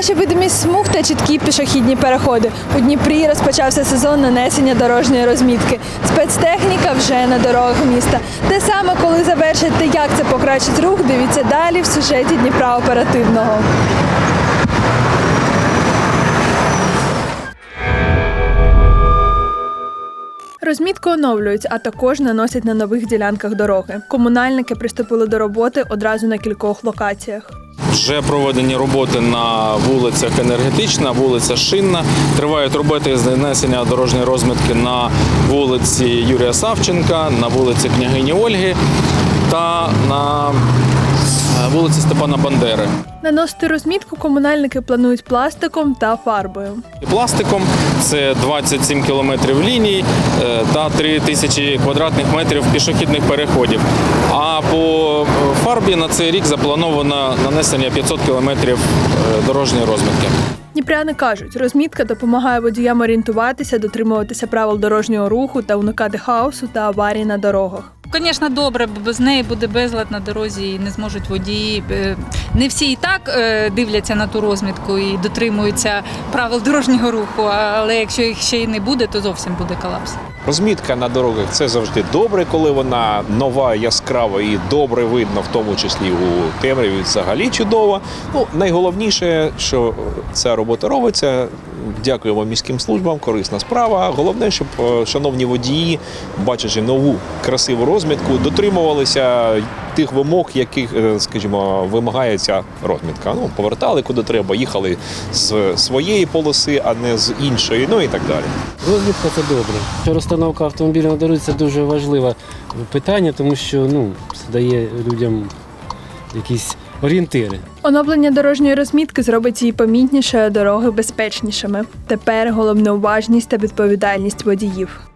Краща видимість смуг та чіткі пішохідні переходи. У Дніпрі розпочався сезон нанесення дорожньої розмітки. Спецтехніка вже на дорогах міста. Те саме, коли завершить та як це покращить рух, дивіться далі в сюжеті Дніпра оперативного. Розмітку оновлюють, а також наносять на нових ділянках дороги. Комунальники приступили до роботи одразу на кількох локаціях. Вже проведені роботи на вулицях Енергетична, вулиця Шинна. Тривають роботи з нанесення дорожньої розмітки на вулиці Юрія Савченка, на вулиці Княгині Ольги та на е, вулиці Степана Бандери. Наносити розмітку комунальники планують пластиком та фарбою. Пластиком це 27 кілометрів ліній е, та 3 тисячі квадратних метрів пішохідних переходів. А е, на цей рік заплановано нанесення 500 кілометрів е, дорожньої розмітки. Дніпряни кажуть, розмітка допомагає водіям орієнтуватися, дотримуватися правил дорожнього руху та уникати хаосу та аварій на дорогах. Звісно, добре, бо без неї буде безлад на дорозі і не зможуть водії. е, Не всі і так е, дивляться на ту розмітку і дотримуються правил дорожнього руху, але якщо їх ще й не буде, то зовсім буде колапс. Розмітка на дорогах це завжди добре, коли вона нова, яскрава і добре видно, в тому числі у темряві взагалі чудово. Ну найголовніше, що ця робота робиться. Дякуємо міським службам, корисна справа. Головне, щоб е, шановні водії, бачачи нову красиву розмітку, дотримувалися тих вимог, яких, е, скажімо, вимагає ця розмітка. Ну, повертали куди треба, їхали з своєї полоси, а не з іншої, ну і так далі. Розвідка це добре. Розстановка автомобіля на дорозі це дуже важливе питання, тому що ну, це дає людям якісь орієнтири. Оновлення дорожньої розмітки зробить її помітніше, дороги безпечнішими. Тепер головне уважність та відповідальність водіїв.